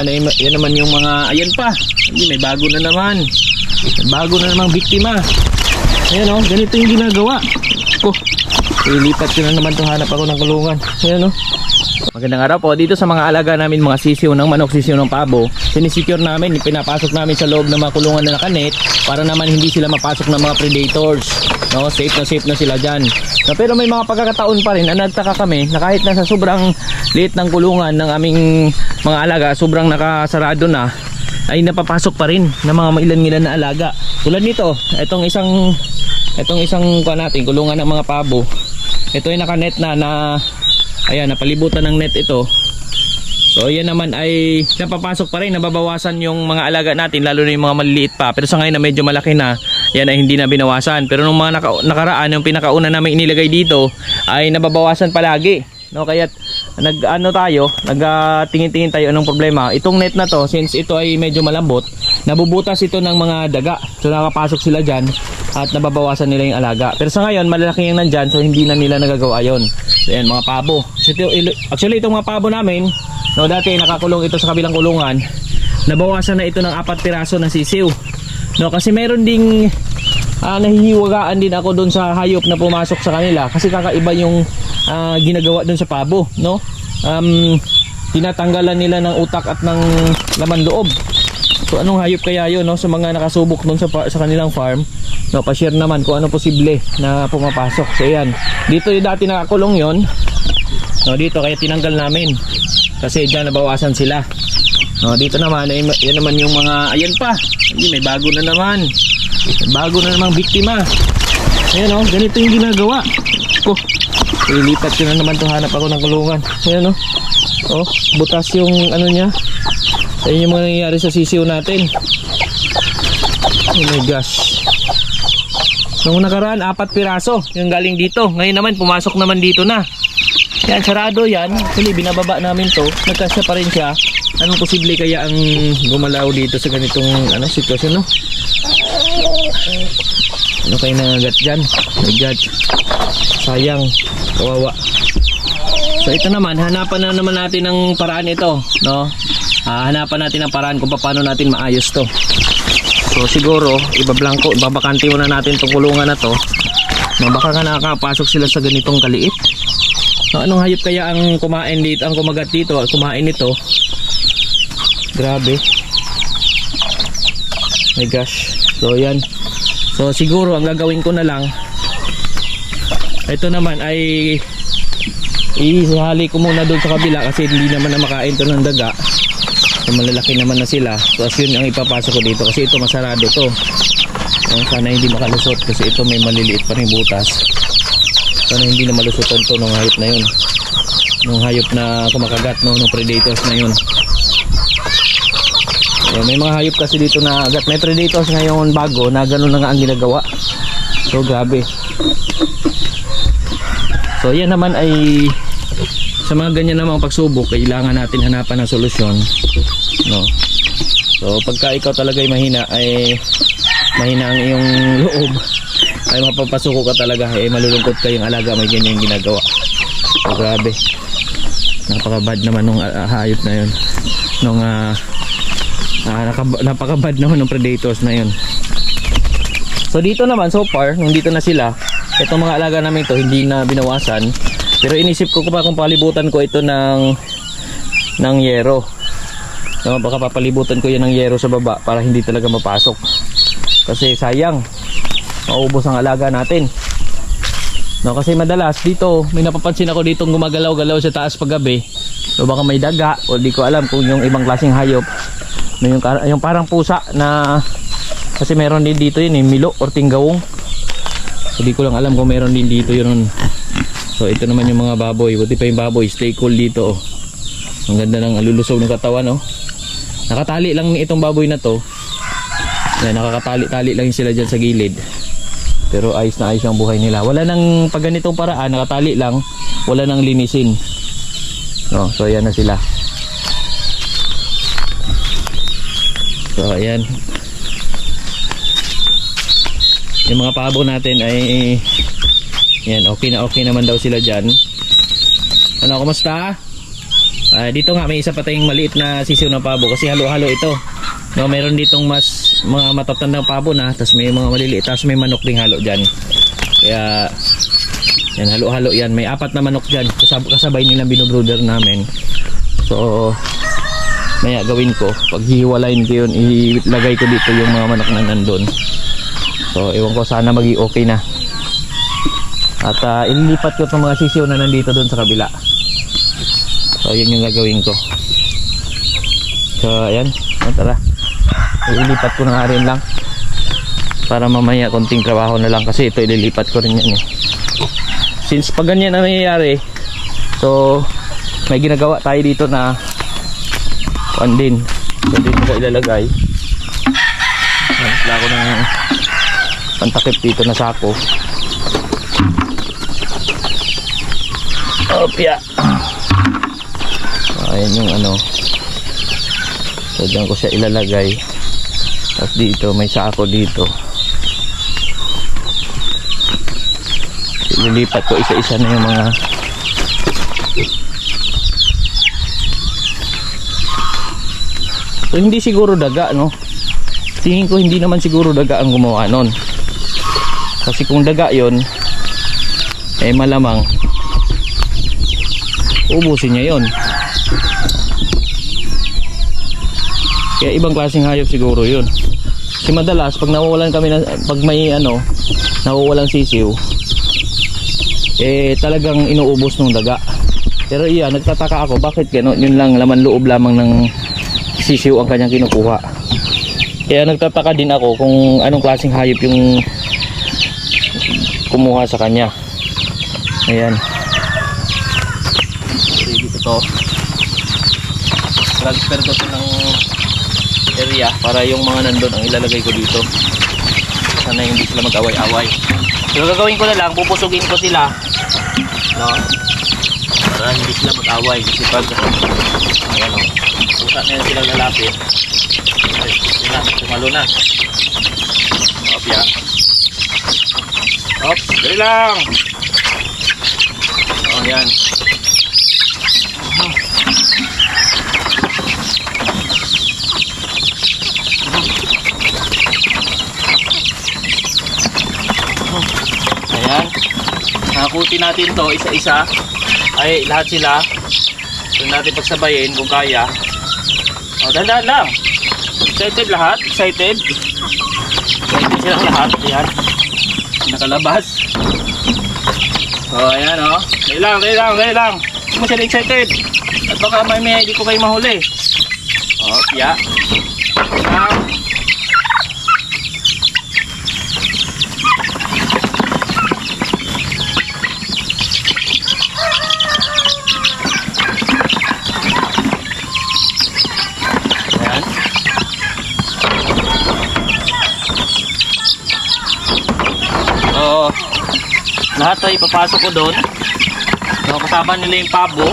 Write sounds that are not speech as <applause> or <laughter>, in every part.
Ano, yan naman yung mga, ayan pa. Hindi, may bago na naman. Bago na namang biktima. Ayan o, ganito yung ginagawa. Ko, ilipat ko na naman to hanap ako ng kulungan. Ayan o. Magandang araw po. Dito sa mga alaga namin, mga sisiw ng manok, sisiw ng pabo, sinisecure namin, pinapasok namin sa loob ng mga kulungan na nakanet para naman hindi sila mapasok ng mga predators. No, safe na safe na sila dyan. No, pero may mga pagkakataon pa rin na nagtaka kami na kahit nasa sobrang liit ng kulungan ng aming mga alaga, sobrang nakasarado na, ay napapasok pa rin ng mga ilan-ilan na alaga. Tulad nito, itong isang itong isang kuha natin, kulungan ng mga pabo. Ito ay nakanet na na ayan, napalibutan ng net ito. So yan naman ay napapasok pa rin, nababawasan yung mga alaga natin lalo na yung mga maliliit pa. Pero sa ngayon na medyo malaki na, yan ay hindi na binawasan. Pero nung mga naka, nakaraan, yung pinakauna namin inilagay dito ay nababawasan palagi. No, kaya nag ano tayo, nagtingin-tingin tayo anong problema. Itong net na to, since ito ay medyo malambot, nabubutas ito ng mga daga. So nakapasok sila diyan at nababawasan nila yung alaga. Pero sa ngayon, malaki yung nandyan, so hindi na nila nagagawa yon. So yan, mga pabo. Actually, itong mga pabo namin, no, dati nakakulong ito sa kabilang kulungan, nabawasan na ito ng apat piraso na sisiw. No, kasi meron ding ah, nahihiwagaan din ako doon sa hayop na pumasok sa kanila kasi kakaiba yung ah, ginagawa doon sa pabo, no? Um, tinatanggalan nila ng utak at ng laman loob. So anong hayop kaya yun no sa mga nakasubok doon sa sa kanilang farm? No, pa-share naman kung ano posible na pumapasok. So yan. Dito yung dati nakakulong yon. No, dito kaya tinanggal namin. Kasi diyan nabawasan sila. No, dito naman ay yan naman yung mga ayan pa. Hindi may bago na naman. Bago na namang biktima. Ayan oh, ganito yung ginagawa. Ko. Ilipat ko na naman to hanap ako ng kulungan. Ayan oh. Oh, butas yung ano niya. Ayun yung mga nangyayari sa sisiw natin. Oh my gosh. Nung nakaraan, apat piraso yung galing dito. Ngayon naman, pumasok naman dito na. Yan, sarado yan. Actually, binababa namin to. Nagkasya pa rin siya. Anong posible kaya ang gumalaw dito sa ganitong ano, sitwasyon, no? Ano kayo nangagat dyan? My God. Sayang. Kawawa. So ito naman, hanapan na naman natin ng paraan ito, no? Ah, hanapan natin ng paraan kung paano natin maayos to. So siguro, ibablanko, ibabakante muna natin itong kulungan na to. No, baka nga nakakapasok sila sa ganitong kaliit. No, anong hayop kaya ang kumain dito, ang kumagat dito, kumain nito? Grabe. My gosh. So yan. So siguro ang gagawin ko na lang ito naman ay ihali ko muna doon sa kabila kasi hindi naman na makain to ng daga so malalaki naman na sila. So as yun ang ipapasok ko dito kasi ito masarado to. Sana hindi makalusot kasi ito may maliliit pa rin butas. Sana hindi na malusotan to ng hayop na yun. Nung hayop na kumakagat no, nung predators na yun. So, may mga hayop kasi dito na agat. May predators ngayon bago na ganun na nga ang ginagawa. So grabe. So yan naman ay sa mga ganyan namang pagsubok kailangan natin hanapan ng solusyon. No. So pagka ikaw talaga ay mahina ay mahina ang iyong loob ay mapapasuko ka talaga ay malulungkot ka yung alaga may ganyan ginagawa. So grabe. Napakabad naman nung ah, hayop na yun. Nung ah, nakab- napakabad naman ng predators na yun. So dito naman so far, nung dito na sila, itong mga alaga namin to hindi na binawasan. Pero inisip ko pa kung palibutan ko ito ng ng yero. No, baka papalibutan ko yan ng yero sa baba para hindi talaga mapasok. Kasi sayang, maubos ang alaga natin. No, kasi madalas dito, may napapansin ako dito gumagalaw-galaw sa taas paggabi. So baka may daga o di ko alam kung yung ibang klaseng hayop. No, yung, yung parang pusa na kasi meron din dito yun eh, milo or tinggawong. Hindi ko lang alam kung meron din dito yun. So ito naman yung mga baboy. Buti pa yung baboy. Stay cool dito oh. Ang ganda ng alulusog ng katawan oh. Nakatali lang itong baboy na to. Yan, nakakatali-tali lang sila dyan sa gilid. Pero ayos na ayos ang buhay nila. Wala nang pag ganitong paraan, nakatali lang. Wala nang linisin. No, so ayan na sila. So ayan. Yung mga pabo natin ay yan, okay na okay naman daw sila dyan. Ano, kumusta? Ah, dito nga may isa pa tayong maliit na sisiw ng pabo kasi halo-halo ito. No, meron ditong mas mga matatandang pabo na, tapos may mga maliliit, tapos may manok ding halo diyan. Kaya yan halo-halo yan. May apat na manok diyan kasab kasabay nilang binobroder namin. So maya gawin ko pag hiwalayin ko yun ilagay ko dito yung mga manok na nandun so ewan ko sana magi okay na at uh, ililipat ko itong mga sisiw na nandito doon sa kabila so yun yung gagawin ko. So ayan. O, tara. Ililipat ko na rin lang. Para mamaya konting trabaho na lang kasi ito ililipat ko rin yan eh. Since pag ganyan na nangyayari so may ginagawa tayo dito na kuan din. So dito ko ilalagay. Wala ko ng pantakip dito na sako. Opya. so, ayan yung ano so dyan ko siya ilalagay tapos dito may sako dito ililipat ko isa-isa na yung mga So, hindi siguro daga, no? Tingin ko hindi naman siguro daga ang gumawa nun. Kasi kung daga yon eh malamang ubusin niya yon. Kaya ibang klaseng hayop siguro yun. Kasi madalas, pag nawawalan kami, na, pag may ano, nawawalan sisiw, eh talagang inuubos ng daga. Pero iya, nagtataka ako, bakit gano'n? Yun lang, laman loob lamang ng sisiw ang kanyang kinukuha. Kaya nagtataka din ako kung anong klaseng hayop yung kumuha sa kanya. Ayan. Dito to. Transfer ko to ng area para yung mga nandun ang ilalagay ko dito. Sana hindi sila mag-away-away. So gagawin ko na lang, pupusugin ko sila. No? Para hindi sila mag-away kasi pag ayan o. Pusa na silang lalapit. Ay, na, tumalo na. Op, ya. Op, dali lang. Oh, yan. Ayan. Nakakuti natin to isa-isa. Ay, lahat sila. Doon natin pagsabayin kung kaya. O, dandan lang. Excited lahat? Excited? Excited silang lahat. Ayan. Nakalabas. O, ayan o. Dali lang, dali lang, dali lang. Hindi mo sila excited. At baka may may hindi ko kayo mahuli. O, piya. Ah. Oo. Lahat ay ipapasok ko doon. So, kasama nila yung pabo.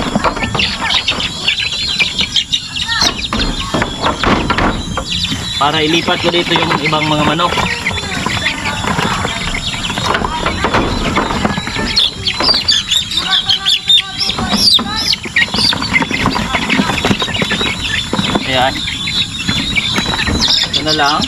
Para ilipat ko dito yung ibang mga manok. Ayan. Ito na lang.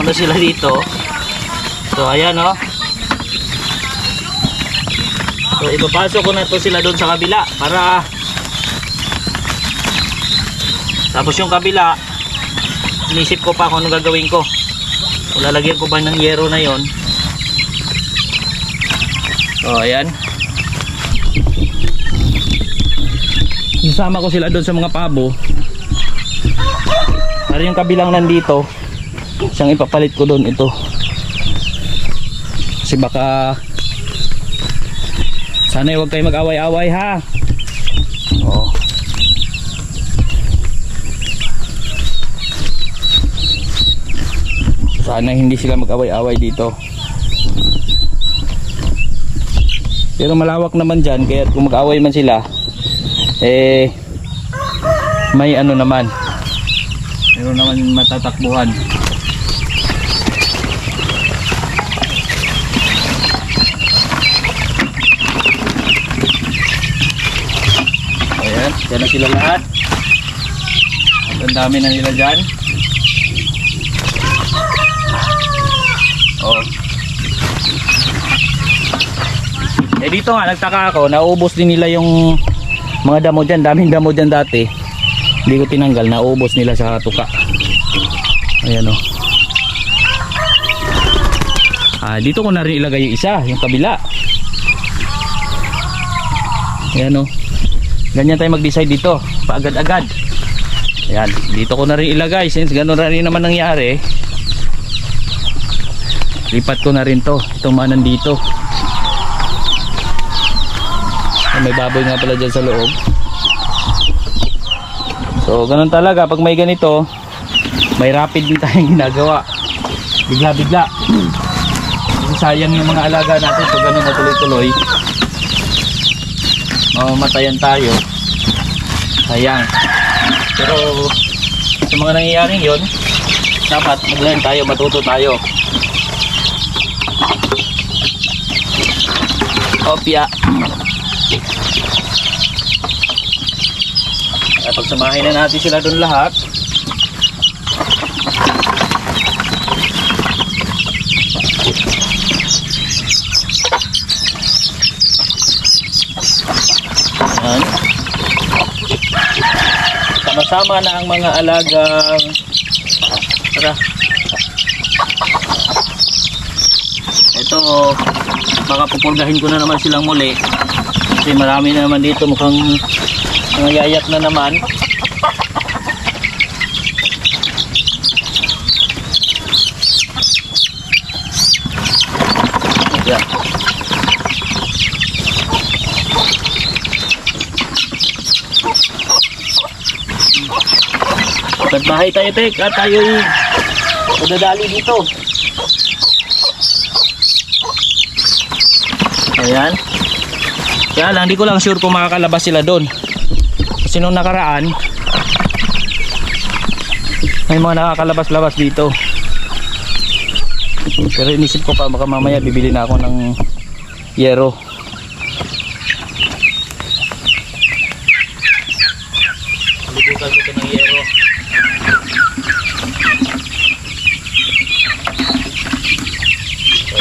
Punong-puno na sila dito. So, ayan o. So, ipapasok ko na to sila doon sa kabila para tapos yung kabila inisip ko pa kung ano gagawin ko kung lalagyan ko ba ng yero na yon so ayan Isama ko sila doon sa mga pabo para yung kabilang nandito siyang ipapalit ko doon ito. Kasi baka sana huwag kayo mag-away-away ha? Oh. sana hindi sila mag-away-away dito. Pero malawak naman dyan kaya kung mag-away man sila eh may ano naman. Meron naman matatakbuhan Yan na sila lahat. At ang dami na nila dyan. Oh. Eh dito nga, nagtaka ako, naubos din nila yung mga damo dyan. Daming damo dyan dati. Hindi ko tinanggal, naubos nila sa tuka. Ayan o. Ah, dito ko na rin ilagay yung isa, yung kabila. Ayan o. Ganyan tayo mag-decide dito. Paagad-agad. Ayan. Dito ko na rin ilagay. Since gano'n na rin naman nangyari. Lipat ko na rin to. Itong mga nandito. Ay, may baboy nga pala dyan sa loob. So, ganun talaga. Pag may ganito, may rapid din tayong <laughs> ginagawa. Bigla-bigla. Kasi <clears throat> sayang yung mga alaga natin pag ganun na tuloy-tuloy mamamatayan tayo. Sayang pero sa mga nangyayaring yon dapat mag-learn tayo matuto tayo. Opya. At pagsamahin na natin sila doon lahat Yan. Sama-sama na ang mga alagang Tara. Ito, baka pupurgahin ko na naman silang muli. Kasi marami na naman dito mukhang mga yayat na naman. Yan. At bahay tayo, Tek. At tayo'y madadali dito. Ayan. Kaya lang, di ko lang sure kung makakalabas sila doon. Kasi nung nakaraan, may mga nakakalabas-labas dito. Pero inisip ko pa, baka mamaya bibili na ako ng yero. Libutan ko ito ng yero.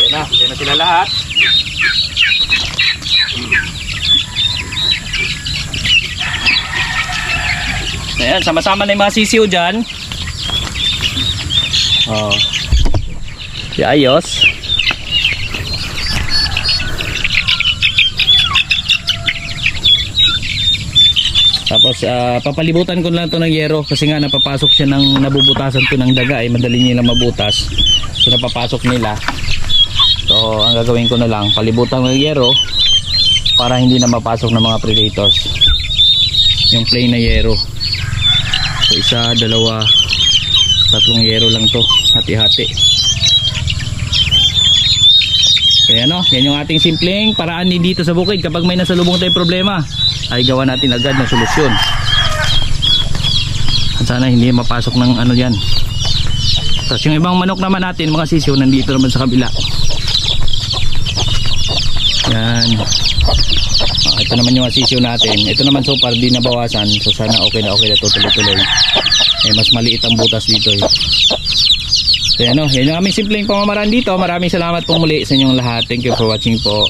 Yun na. Yan na sila lahat. Ayan, sama-sama na yung mga sisiw dyan. Oh. Ayos. Tapos ah, papalibutan ko lang to ng yero kasi nga napapasok siya ng nabubutasan ko ng daga ay madali nila mabutas. So napapasok nila. So ang gagawin ko na lang palibutan ng yero para hindi na mapasok ng mga predators. Yung plain na yero. So isa, dalawa, tatlong yero lang to. Hati-hati. So yan o, yan yung ating simpleng paraan ni dito sa bukid kapag may nasa lubong tayong problema ay gawa natin agad ng solusyon. At sana hindi mapasok ng ano yan. Tapos yung ibang manok naman natin, mga sisiw, nandito naman sa kabila. Yan. Ah, ito naman yung mga sisiw natin. Ito naman so far di nabawasan. So sana okay na okay na tutuloy-tuloy. Eh, mas maliit ang butas dito eh. So yan o, yan yung aming simpleng pamamaraan dito. Maraming salamat po muli sa inyong lahat. Thank you for watching po.